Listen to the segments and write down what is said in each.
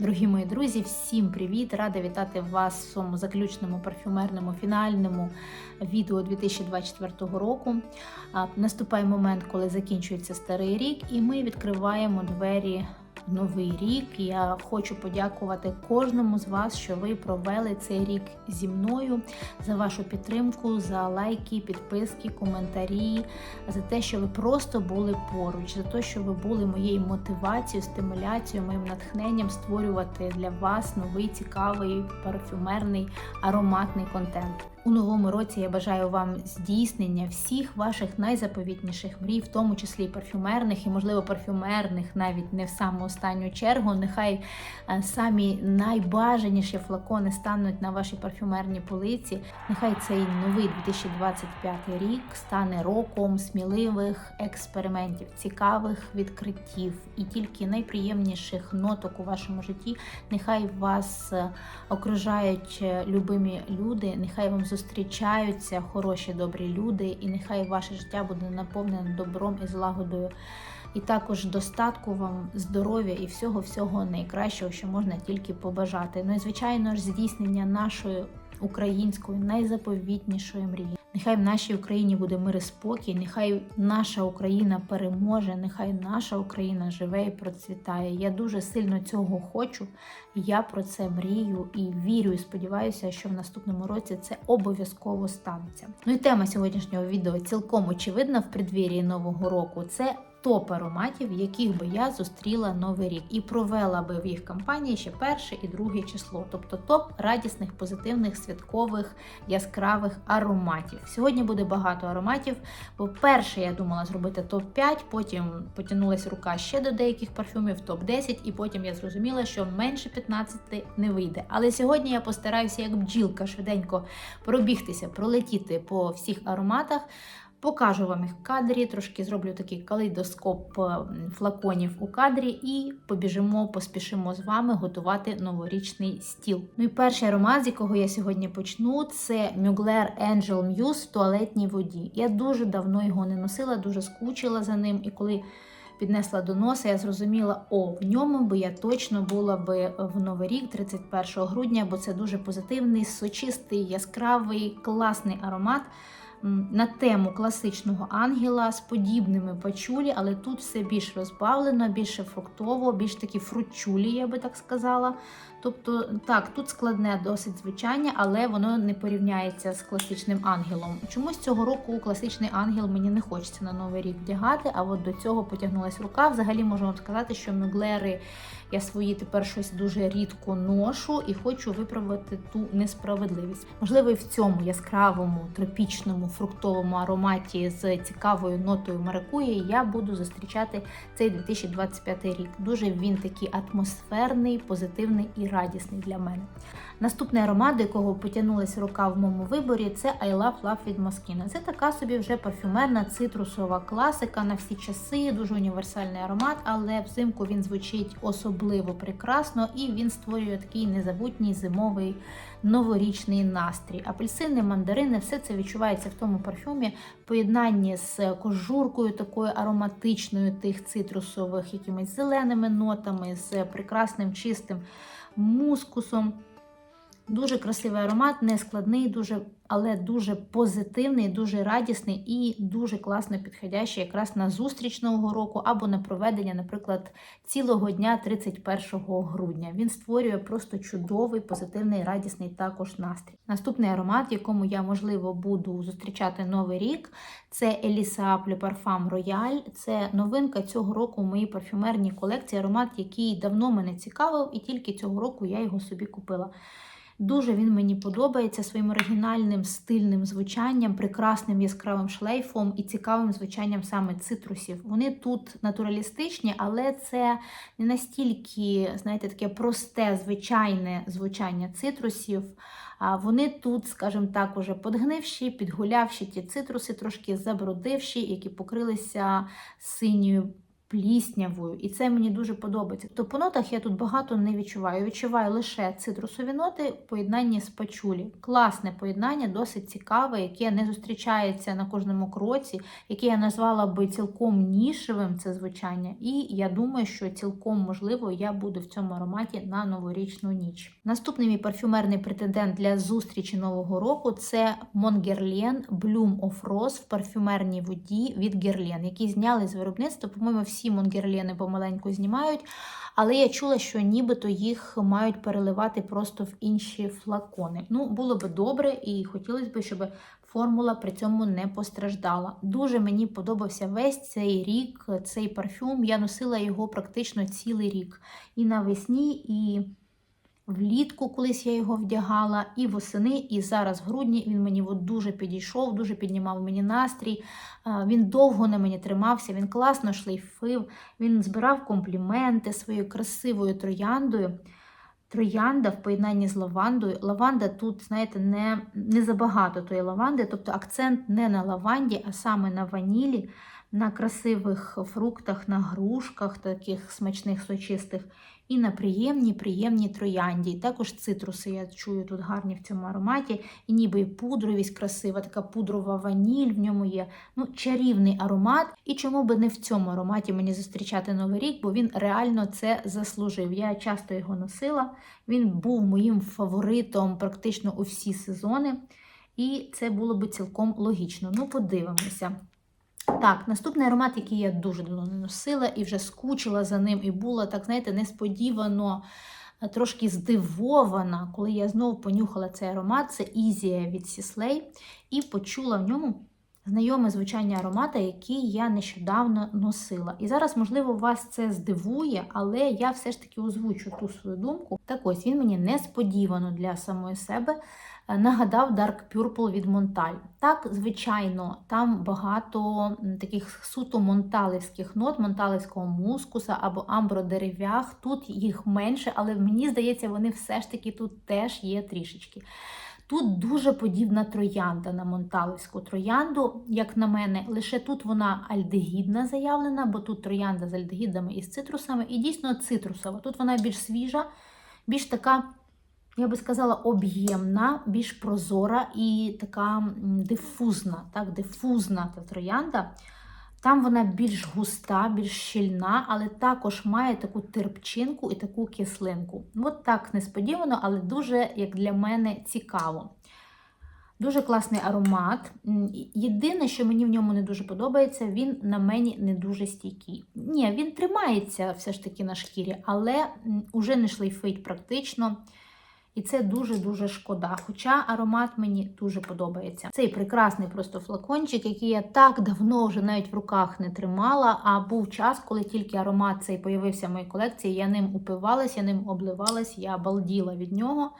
Дорогі мої друзі, всім привіт! Рада вітати вас в своєму заключному парфюмерному фінальному відео 2024 року. Наступає момент, коли закінчується старий рік, і ми відкриваємо двері новий рік. Я хочу подякувати кожному з вас, що ви провели цей рік зі мною за вашу підтримку, за лайки, підписки, коментарі, за те, що ви просто були поруч, за те, що ви були моєю мотивацією, стимуляцією, моїм натхненням створювати для вас новий цікавий парфюмерний ароматний контент. У новому році я бажаю вам здійснення всіх ваших найзаповітніших мрій, в тому числі парфюмерних, і можливо парфюмерних, навіть не в саму останню чергу. Нехай е, самі найбажаніші флакони стануть на вашій парфюмерній полиці. Нехай цей новий 2025 рік стане роком сміливих експериментів, цікавих відкриттів і тільки найприємніших ноток у вашому житті. Нехай вас е, окружають е, любимі люди, нехай вам зустрічаються хороші добрі люди, і нехай ваше життя буде наповнене добром і злагодою. І також достатку вам здоров'я і всього-всього найкращого, що можна тільки побажати. Ну і звичайно ж, здійснення нашої української найзаповітнішої мрії. Нехай в нашій Україні буде мир і спокій, нехай наша Україна переможе, нехай наша Україна живе і процвітає. Я дуже сильно цього хочу. Я про це мрію і вірю, і сподіваюся, що в наступному році це обов'язково станеться. Ну і тема сьогоднішнього відео цілком очевидна в преддвір'ї нового року. Це топ ароматів, яких би я зустріла новий рік, і провела би в їх кампанії ще перше і друге число, тобто топ радісних, позитивних, святкових, яскравих ароматів. Сьогодні буде багато ароматів. Бо перше я думала зробити топ 5 потім потягнулася рука ще до деяких парфюмів, топ 10 і потім я зрозуміла, що менше 15 не вийде. Але сьогодні я постараюся як бджілка швиденько пробігтися, пролетіти по всіх ароматах. Покажу вам їх в кадрі, трошки зроблю такий калейдоскоп е, флаконів у кадрі і побіжимо, поспішимо з вами готувати новорічний стіл. Ну і перший аромат, з якого я сьогодні почну, це Mugler Angel Muse в туалетній воді. Я дуже давно його не носила, дуже скучила за ним. І коли піднесла до носа, я зрозуміла, о, в ньому би я точно була би в новий рік, 31 грудня, бо це дуже позитивний, сочистий, яскравий, класний аромат на тему класичного ангела з подібними пачулі, але тут все більш розбавлено, більше фруктово, більш такі фручулі, я би так сказала. Тобто, так, тут складне досить звучання, але воно не порівняється з класичним ангелом. Чомусь цього року класичний ангел мені не хочеться на новий рік вдягати, а от до цього потягнулася рука. Взагалі можу вам сказати, що мюглери я свої тепер щось дуже рідко ношу і хочу виправити ту несправедливість. Можливо, і в цьому яскравому тропічному фруктовому ароматі з цікавою нотою маракуї я буду зустрічати цей 2025 рік. Дуже він такий атмосферний, позитивний і радісний для мене. Наступний аромат, до якого потягнулася рука в моєму виборі, це I Love Love від Moschino. Це така собі вже парфюмерна цитрусова класика на всі часи, дуже універсальний аромат, але взимку він звучить особливо прекрасно і він створює такий незабутній зимовий новорічний настрій. Апельсини, мандарини, все це відчувається в тому парфюмі в поєднанні з кожуркою, такою ароматичною тих цитрусових, якимись зеленими нотами, з прекрасним чистим мускусом. Дуже красивий аромат, не складний, дуже, але дуже позитивний, дуже радісний і дуже класно підходящий якраз на зустріч нового року або на проведення, наприклад, цілого дня 31 грудня. Він створює просто чудовий, позитивний, радісний також настрій. Наступний аромат, якому я, можливо, буду зустрічати новий рік, це Elisa Le Parfum Royal. Це новинка цього року в моїй парфюмерній колекції. Аромат, який давно мене цікавив, і тільки цього року я його собі купила. Дуже він мені подобається своїм оригінальним стильним звучанням, прекрасним яскравим шлейфом і цікавим звучанням саме цитрусів. Вони тут натуралістичні, але це не настільки, знаєте, таке просте, звичайне звучання цитрусів. Вони тут, скажімо так, уже подгнивші, підгулявші ті цитруси, трошки забродивші, які покрилися синьою пліснявою, і це мені дуже подобається. То по нотах я тут багато не відчуваю. Відчуваю лише цитрусові ноти в поєднанні з пачулі. Класне поєднання, досить цікаве, яке не зустрічається на кожному кроці, яке я назвала би цілком нішевим це звучання. І я думаю, що цілком можливо я буду в цьому ароматі на новорічну ніч. Наступний мій парфюмерний претендент для зустрічі нового року це Монгерлен Bloom of Rose в парфюмерній воді від Guerlain, який зняли з виробництва. По-моєму, всі Монгерлени помаленьку знімають. Але я чула, що нібито їх мають переливати просто в інші флакони. Ну, було би добре, і хотілося б, щоб формула при цьому не постраждала. Дуже мені подобався весь цей рік, цей парфюм. Я носила його практично цілий рік. І навесні, і влітку колись я його вдягала, і восени, і зараз в грудні він мені дуже підійшов, дуже піднімав мені настрій. Він довго на мені тримався, він класно шлейфив, він збирав компліменти своєю красивою трояндою. Троянда в поєднанні з лавандою. Лаванда тут, знаєте, не, не забагато тої лаванди, тобто акцент не на лаванді, а саме на ванілі, на красивих фруктах, на грушках, таких смачних, сочистих, і на приємній, приємній троянді. Також цитруси я чую тут гарні в цьому ароматі, і ніби і пудровість красива, така пудрова ваніль в ньому є. Ну, чарівний аромат. І чому би не в цьому ароматі мені зустрічати новий рік, бо він реально це заслужив. Я часто його носила. Він був моїм фаворитом практично у всі сезони. І це було би цілком логічно. Ну, подивимося. Так, наступний аромат, який я дуже давно не носила і вже скучила за ним, і була, так, знаєте, несподівано е, трошки здивована, коли я знову понюхала цей аромат, це Ізія від Сіслей, і почула в ньому знайоме звучання аромата, який я нещодавно носила. І зараз, можливо, вас це здивує, але я все ж таки озвучу ту свою думку. Так ось він мені несподівано для самої себе е, нагадав Dark Purple від Монталь. Так, звичайно, там багато таких суто монталівських нот, монталівського мускуса або амбродерев'ях. Тут їх менше, але мені здається, вони все ж таки тут теж є трішечки. Тут дуже подібна троянда на монталівську троянду, як на мене, лише тут вона альдегідна заявлена, бо тут троянда з альдегідами і з цитрусами, і дійсно цитрусова. Тут вона більш свіжа, більш така, я би сказала, об'ємна, більш прозора і така дифузна, так, дифузна та троянда. Там вона більш густа, більш щільна, але також має таку терпчинку і таку кислинку. От так несподівано, але дуже, як для мене, цікаво. Дуже класний аромат. Єдине, що мені в ньому не дуже подобається, він на мені не дуже стійкий. Ні, він тримається все ж таки на шкірі, але м, уже не шлейфить практично. І це дуже-дуже шкода. Хоча аромат мені дуже подобається. Цей прекрасний просто флакончик, який я так давно вже навіть в руках не тримала. А був час, коли тільки аромат цей появився в моїй колекції, я ним упивалась, я ним обливалась, я балділа від нього.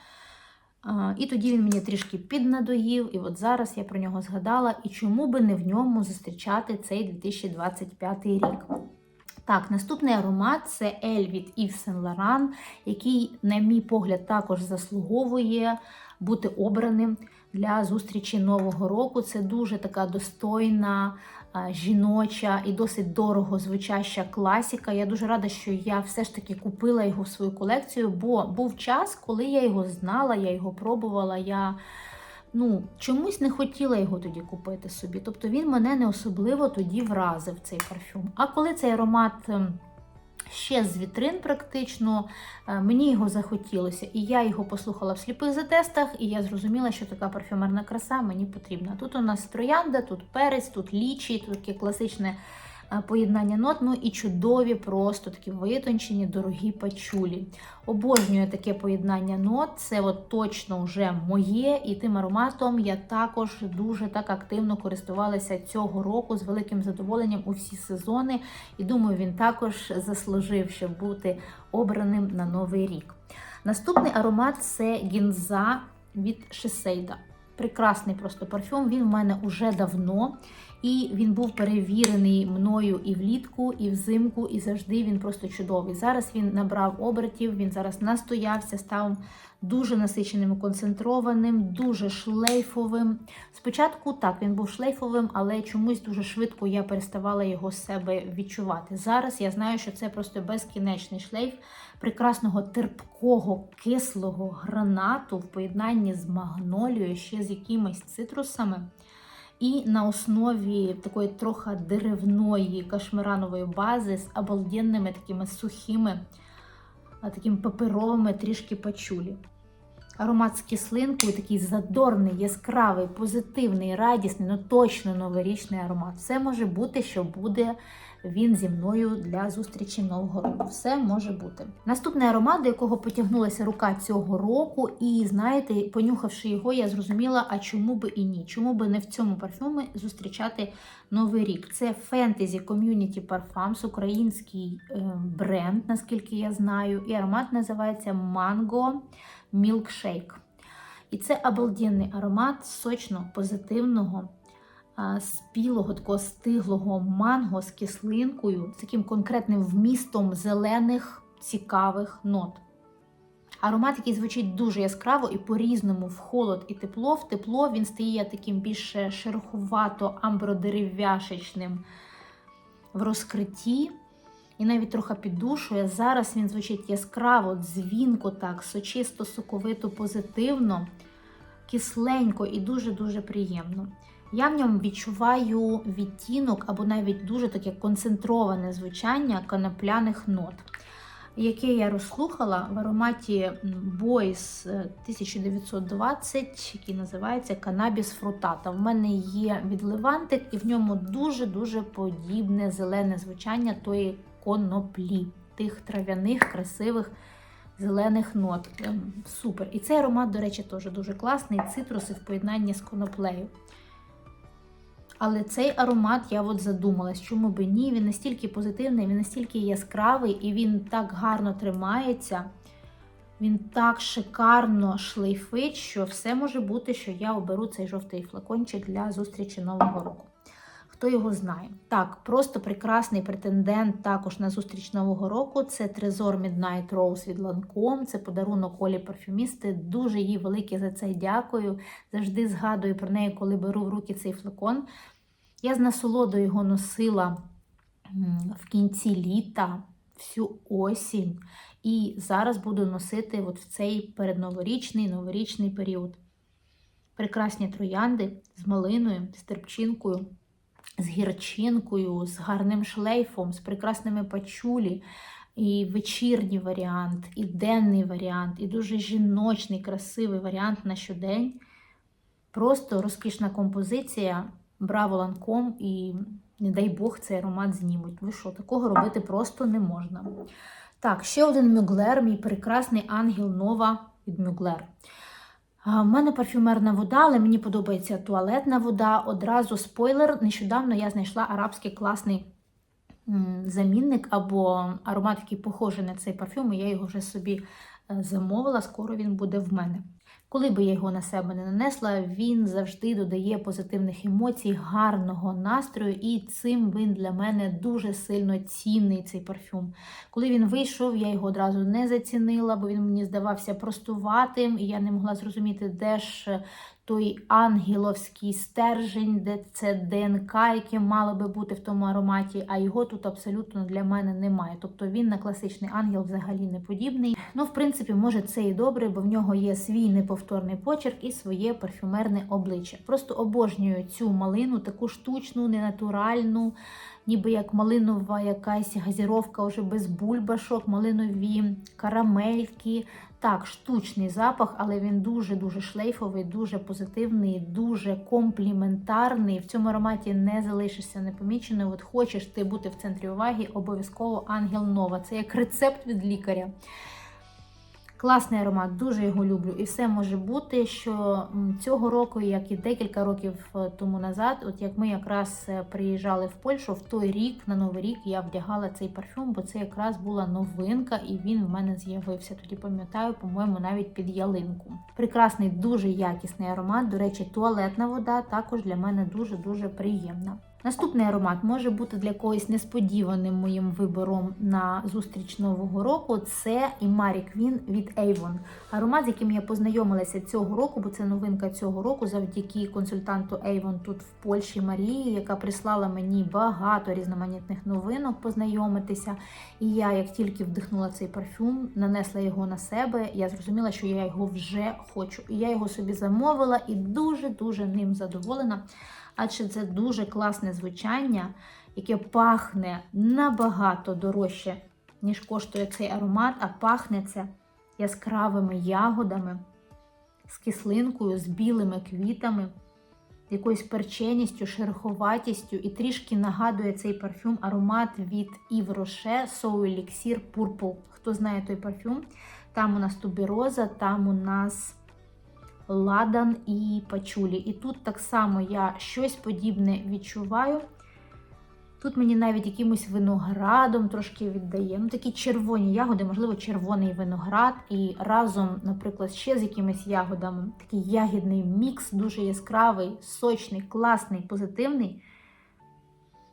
І тоді він мені трішки піднадоїв, і от зараз я про нього згадала. І чому би не в ньому зустрічати цей 2025 рік? Так, наступний аромат це Ель від Yves Saint Laurent, який, на мій погляд, також заслуговує бути обраним для зустрічі Нового року. Це дуже така достойна, жіноча і досить дорого звучаща класіка. Я дуже рада, що я все ж таки купила його в свою колекцію, бо був час, коли я його знала, я його пробувала. я ну, чомусь не хотіла його тоді купити собі. Тобто він мене не особливо тоді вразив, цей парфюм. А коли цей аромат ем, ще з вітрин, практично, е, мені його захотілося. І я його послухала в сліпих затестах, і я зрозуміла, що така парфюмерна краса мені потрібна. Тут у нас троянда, тут перець, тут лічі, тут таке класичне. Е, Поєднання нот, ну і чудові, просто такі витончені, дорогі пачулі. Обожнюю таке поєднання нот. Це от точно вже моє, і тим ароматом я також дуже так активно користувалася цього року з великим задоволенням у всі сезони. І думаю, він також заслужив, щоб бути обраним на новий рік. Наступний аромат це гінза від Шесейда. Прекрасний просто парфюм. Він в мене уже давно. І він був перевірений мною і влітку, і взимку, і завжди він просто чудовий. Зараз він набрав обертів, він зараз настоявся, став дуже насиченим, концентрованим, дуже шлейфовим. Спочатку так він був шлейфовим, але чомусь дуже швидко я переставала його з себе відчувати. Зараз я знаю, що це просто безкінечний шлейф прекрасного терпкого кислого гранату в поєднанні з магнолією, ще з якимись цитрусами. І на основі такої трохи деревної кашмиранової бази з обалденними такими сухими, такими паперовими трішки пачулі. Аромат з кислинкою, такий задорний, яскравий, позитивний, радісний, ну точно новорічний аромат. Все може бути, що буде він зі мною для зустрічі нового року. Все може бути. Наступний аромат, до якого потягнулася рука цього року, і знаєте, понюхавши його, я зрозуміла, а чому би і ні? Чому би не в цьому парфюмі зустрічати новий рік? Це Fantasy Community Parfums, український е, бренд, наскільки я знаю, і аромат називається Mango Milkshake. І це обалденний аромат сочно позитивного спілого, такого стиглого манго з кислинкою, з таким конкретним вмістом зелених цікавих нот. Аромат, який звучить дуже яскраво і по-різному в холод і тепло. В тепло він стає таким більш шероховато амбродерев'яшечним в розкритті. І навіть трохи піддушує. Зараз він звучить яскраво, дзвінко, так, сочисто, соковито, позитивно, кисленько і дуже-дуже приємно. Я в ньому відчуваю відтінок або навіть дуже таке концентроване звучання конопляних нот, яке я розслухала в ароматі Boys 1920, який називається Cannabis фрутата. В мене є відливантик, і в ньому дуже-дуже подібне зелене звучання тої коноплі, тих трав'яних, красивих. Зелених нот. Ем, супер. І цей аромат, до речі, теж дуже класний. Цитруси в поєднанні з коноплею. Але цей аромат я от задумалась, чому би ні. Він настільки позитивний, він настільки яскравий і він так гарно тримається. Він так шикарно шлейфить, що все може бути, що я оберу цей жовтий флакончик для зустрічі Нового року. Хто його знає? Так, просто прекрасний претендент також на зустріч Нового року. Це Трезор Midnight Rose від Lancome. Це подарунок Олі парфюмісти. Дуже їй велике за це дякую. Завжди згадую про неї, коли беру в руки цей флакон. Я з насолодою його носила в кінці літа, всю осінь. І зараз буду носити от в цей передноворічний новорічний період. Прекрасні троянди з малиною, з терпчинкою з гірчинкою, з гарним шлейфом, з прекрасними пачулі. І вечірній варіант, і денний варіант, і дуже жіночний, красивий варіант на щодень. Просто розкішна композиція. Браво ланком, і, не дай Бог, цей аромат знімуть. Ви що, такого робити просто не можна. Так, ще один мюглер, мій прекрасний ангел Нова від Мюглер. У мене парфюмерна вода, але мені подобається туалетна вода. Одразу спойлер. Нещодавно я знайшла арабський класний замінник або аромат, який похожий на цей парфюм, і я його вже собі е, замовила, скоро він буде в мене. Коли би я його на себе не нанесла, він завжди додає позитивних емоцій, гарного настрою, і цим він для мене дуже сильно цінний цей парфюм. Коли він вийшов, я його одразу не зацінила, бо він мені здавався простуватим, і я не могла зрозуміти, де ж той ангеловський стержень, де це ДНК, яке мало би бути в тому ароматі, а його тут абсолютно для мене немає. Тобто він на класичний ангел взагалі не подібний. Ну, в принципі, може це і добре, бо в нього є свій неповторний почерк і своє парфюмерне обличчя. Просто обожнюю цю малину, таку штучну, ненатуральну, ніби як малинова якась газіровка вже без бульбашок, малинові карамельки. Так, штучний запах, але він дуже-дуже шлейфовий, дуже позитивний, дуже компліментарний. В цьому ароматі не залишишся непоміченою. От хочеш ти бути в центрі уваги, обов'язково Ангел Нова. Це як рецепт від лікаря. Класний аромат, дуже його люблю. І все може бути, що цього року, як і декілька років е, тому назад, от як ми якраз е, приїжджали в Польщу, в той рік, на Новий рік, я вдягала цей парфюм, бо це якраз була новинка, і він в мене з'явився. Тоді пам'ятаю, по-моєму, навіть під ялинку. Прекрасний, дуже якісний аромат. До речі, туалетна вода також для мене дуже-дуже приємна. Наступний аромат може бути для когось несподіваним моїм вибором на зустріч нового року. Це Imari Queen від Avon. Аромат, з яким я познайомилася цього року, бо це новинка цього року, завдяки консультанту Avon тут в Польщі Марії, яка прислала мені багато різноманітних новинок познайомитися. І я, як тільки вдихнула цей парфюм, нанесла його на себе, я зрозуміла, що я його вже хочу. І я його собі замовила і дуже-дуже ним задоволена адже це дуже класне звучання, яке пахне набагато дорожче, ніж коштує цей аромат, а пахне це яскравими ягодами, з кислинкою, з білими квітами, якоюсь перченістю, шероховатістю, і трішки нагадує цей парфюм аромат від Yves Rocher So Elixir Purple. Хто знає той парфюм? Там у нас тубероза, там у нас ладан і пачулі. І тут так само я щось подібне відчуваю. Тут мені навіть якимось виноградом трошки віддає. Ну, такі червоні ягоди, можливо, червоний виноград. І разом, наприклад, ще з якимись ягодами. Такий ягідний мікс, дуже яскравий, сочний, класний, позитивний.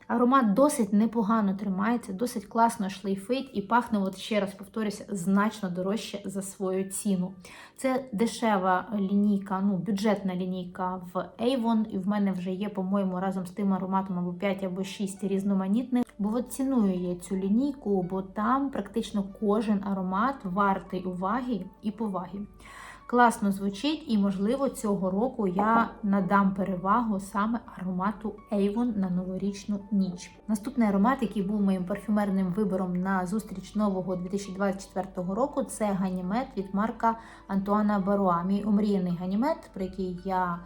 Аромат досить непогано тримається, досить класно шлейфить і пахне, от ще раз повторюся, значно дорожче за свою ціну. Це дешева лінійка, ну, бюджетна лінійка в Avon, і в мене вже є, по-моєму, разом з тим ароматом або 5 або 6 різноманітних. Бо от ціную я цю лінійку, бо там практично кожен аромат вартий уваги і поваги класно звучить, і, можливо, цього року я надам перевагу саме аромату Avon на новорічну ніч. Наступний аромат, який був моїм парфюмерним вибором на зустріч нового 2024 року, це ганімет від марка Антуана Баруа. Мій омріяний ганімет, про який я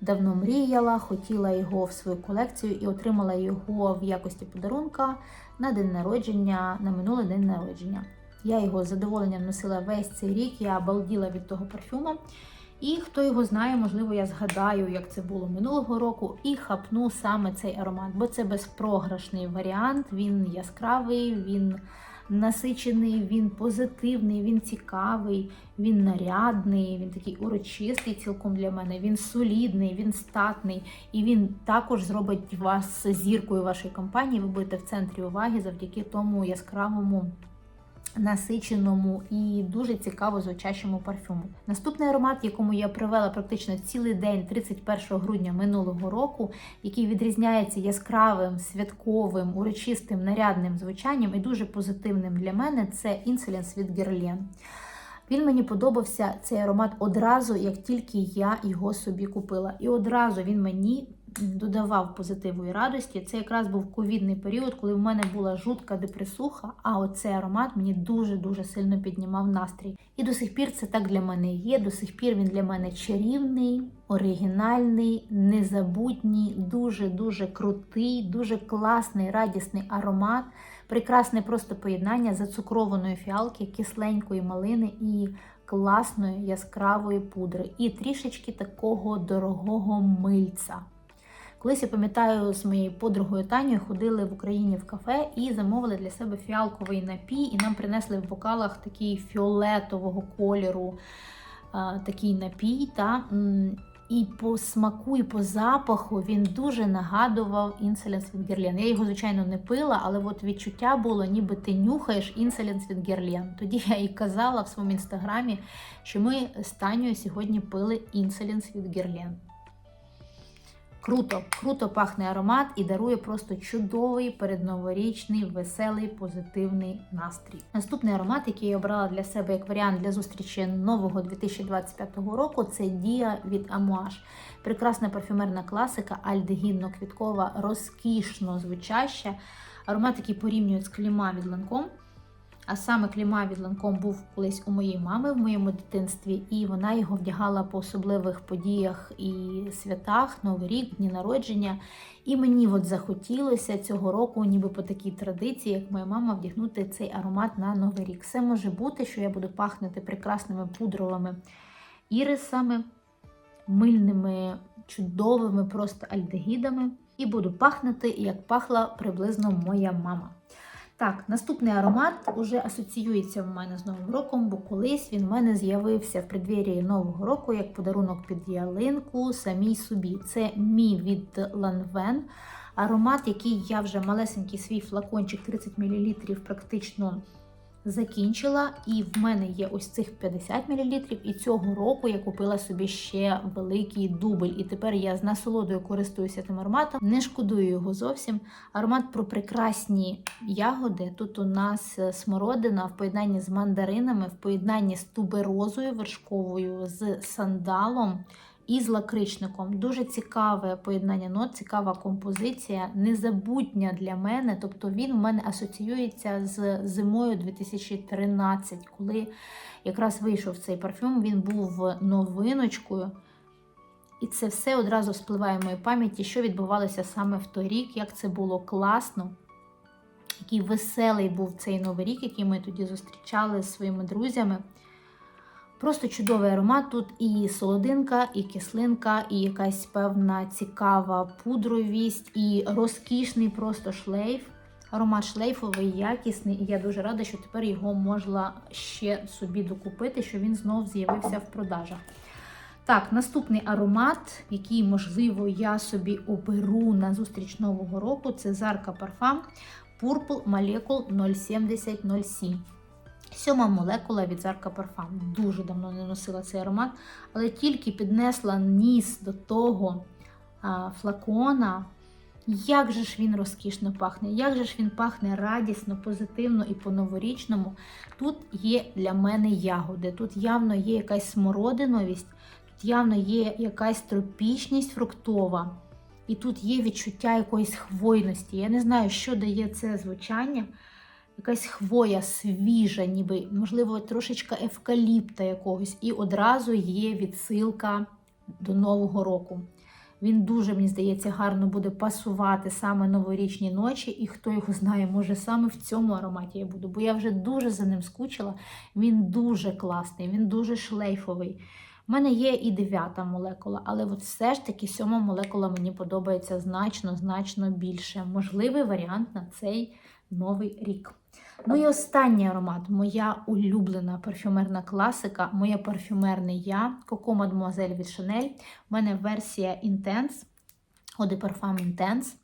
давно мріяла, хотіла його в свою колекцію і отримала його в якості подарунка на день народження, на минулий день народження. Я його з задоволенням носила весь цей рік, я обалділа від того парфюма. І хто його знає, можливо, я згадаю, як це було минулого року, і хапну саме цей аромат, бо це безпрограшний варіант, він яскравий, він насичений, він позитивний, він цікавий, він нарядний, він такий урочистий цілком для мене, він солідний, він статний, і він також зробить вас зіркою вашої компанії. Ви будете в центрі уваги завдяки тому яскравому насиченому і дуже цікаво звучащому парфюму. Наступний аромат, якому я провела практично цілий день, 31 грудня минулого року, який відрізняється яскравим, святковим, урочистим, нарядним звучанням і дуже позитивним для мене, це Insolence від Guerlain. Він мені подобався цей аромат одразу, як тільки я його собі купила. І одразу він мені додавав позитиву і радості. Це якраз був ковідний період, коли в мене була жутка депресуха, а оцей аромат мені дуже-дуже сильно піднімав настрій. І до сих пір це так для мене є. До сих пір він для мене чарівний, оригінальний, незабутній, дуже-дуже крутий, дуже класний, радісний аромат. Прекрасне просто поєднання зацукрованої фіалки, кисленької малини і класної яскравої пудри. І трішечки такого дорогого мильця. Колись я пам'ятаю, з моєю подругою Танею ходили в Україні в кафе і замовили для себе фіалковий напій, і нам принесли в бокалах такий фіолетового кольору такий напій. Та, і по смаку, і по запаху він дуже нагадував інселенс від Герлен. Я його, звичайно, не пила, але от відчуття було, ніби ти нюхаєш інселенс від Герлен. Тоді я і казала в своєму інстаграмі, що ми з Танею сьогодні пили інселенс від Герлен. Круто, круто пахне аромат і дарує просто чудовий передноворічний, веселий, позитивний настрій. Наступний аромат, який я обрала для себе як варіант для зустрічі нового 2025 року, це Дія від Amouage. Прекрасна парфюмерна класика, альдегідно-квіткова, розкішно звучаща. Аромат, який порівнюють з кліма від Lancome. А саме кліма від ланком був колись у моєї мами в моєму дитинстві, і вона його вдягала по особливих подіях і святах, Новий рік, дні народження. І мені от захотілося цього року, ніби по такій традиції, як моя мама, вдягнути цей аромат на Новий рік. Все може бути, що я буду пахнути прекрасними пудровими ірисами, мильними, чудовими просто альдегідами. І буду пахнути, як пахла приблизно моя мама. Так, наступний аромат уже асоціюється в мене з Новим роком, бо колись він в мене з'явився в преддвір'ї Нового року як подарунок під ялинку самій собі. Це мій від Lanvin Аромат, який я вже малесенький свій флакончик 30 мл практично закінчила. І в мене є ось цих 50 мл. І цього року я купила собі ще великий дубль. І тепер я з насолодою користуюся тим ароматом. Не шкодую його зовсім. Аромат про прекрасні ягоди. Тут у нас е, смородина в поєднанні з мандаринами, в поєднанні з туберозою вершковою, з сандалом. І з лакричником. Дуже цікаве поєднання нот, цікава композиція, незабутня для мене. Тобто він в мене асоціюється з зимою 2013, коли якраз вийшов цей парфюм, він був новиночкою. І це все одразу спливає в моїй пам'яті, що відбувалося саме в той рік, як це було класно. Який веселий був цей новий рік, який ми тоді зустрічали з своїми друзями. Просто чудовий аромат. Тут і солодинка, і кислинка, і якась певна цікава пудровість, і розкішний просто шлейф. Аромат шлейфовий, якісний, і я дуже рада, що тепер його можна ще собі докупити, що він знов з'явився в продажах. Так, наступний аромат, який, можливо, я собі оберу на зустріч Нового року, це Зарка Парфам Purple Molecule 07007. Сьома молекула від Зарка Парфам. Дуже давно не носила цей аромат, але тільки піднесла ніс до того а, флакона. Як же ж він розкішно пахне, як же ж він пахне радісно, позитивно і по-новорічному. Тут є для мене ягоди, тут явно є якась смородиновість, тут явно є якась тропічність фруктова. І тут є відчуття якоїсь хвойності. Я не знаю, що дає це звучання якась хвоя свіжа, ніби, можливо, трошечка евкаліпта якогось, і одразу є відсилка до Нового року. Він дуже, мені здається, гарно буде пасувати саме новорічні ночі, і хто його знає, може саме в цьому ароматі я буду, бо я вже дуже за ним скучила. Він дуже класний, він дуже шлейфовий. У мене є і дев'ята молекула, але от все ж таки сьома молекула мені подобається значно, значно більше. Можливий варіант на цей новий рік. Ну і останній аромат, моя улюблена парфюмерна класика, моє парфюмерне я, Coco Mademoiselle від Chanel. У мене версія Intense, Eau de Parfum Intense.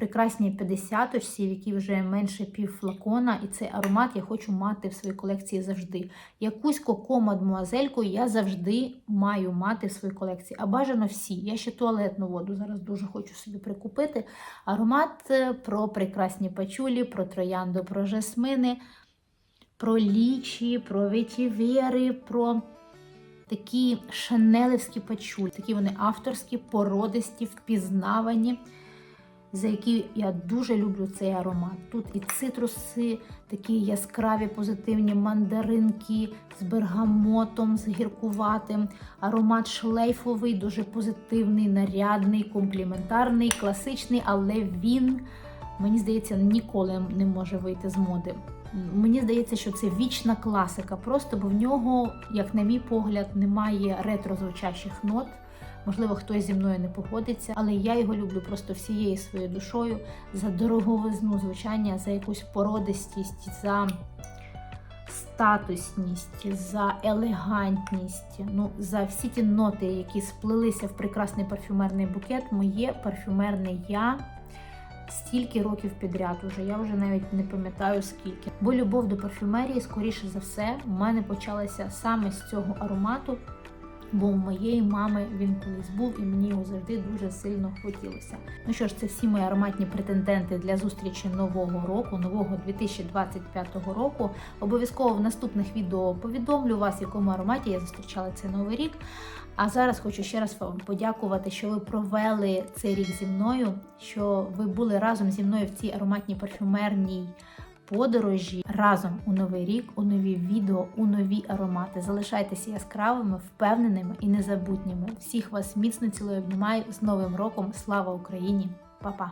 Прекрасній 50 в якій вже менше пів флакона, і цей аромат я хочу мати в своїй колекції завжди. Якусь Coco Mademoiselle я завжди маю мати в своїй колекції. А бажано всі. Я ще туалетну воду зараз дуже хочу собі прикупити. Аромат е, про прекрасні пачулі, про троянду, про жасмини, про лічі, про ветівери, про такі шанелевські пачулі. Такі вони авторські, породисті, впізнавані за які я дуже люблю цей аромат. Тут і цитруси, такі яскраві, позитивні мандаринки з бергамотом, з гіркуватим. Аромат шлейфовий, дуже позитивний, нарядний, компліментарний, класичний, але він, мені здається, ніколи не може вийти з моди. Мені здається, що це вічна класика, просто бо в нього, як на мій погляд, немає ретро звучащих нот. Можливо, хтось зі мною не погодиться, але я його люблю просто всією своєю душою за дороговизну звучання, за якусь породистість, за статусність, за елегантність. Ну, за всі ті ноти, які сплелися в прекрасний парфюмерний букет, моє парфюмерне я. Стільки років підряд уже, я вже навіть не пам'ятаю скільки. Бо любов до парфюмерії, скоріше за все, у мене почалася саме з цього аромату бо у моєї мами він колись був і мені його завжди дуже сильно хотілося. Ну що ж, це всі мої ароматні претенденти для зустрічі нового року, нового 2025 року. Обов'язково в наступних відео повідомлю вас, в якому ароматі я зустрічала цей новий рік. А зараз хочу ще раз вам подякувати, що ви провели цей рік зі мною, що ви були разом зі мною в цій ароматній парфюмерній подорожі разом у новий рік, у нові відео, у нові аромати. Залишайтеся яскравими, впевненими і незабутніми. Всіх вас міцно цілую обнімаю з Новим роком. Слава Україні! Па-па!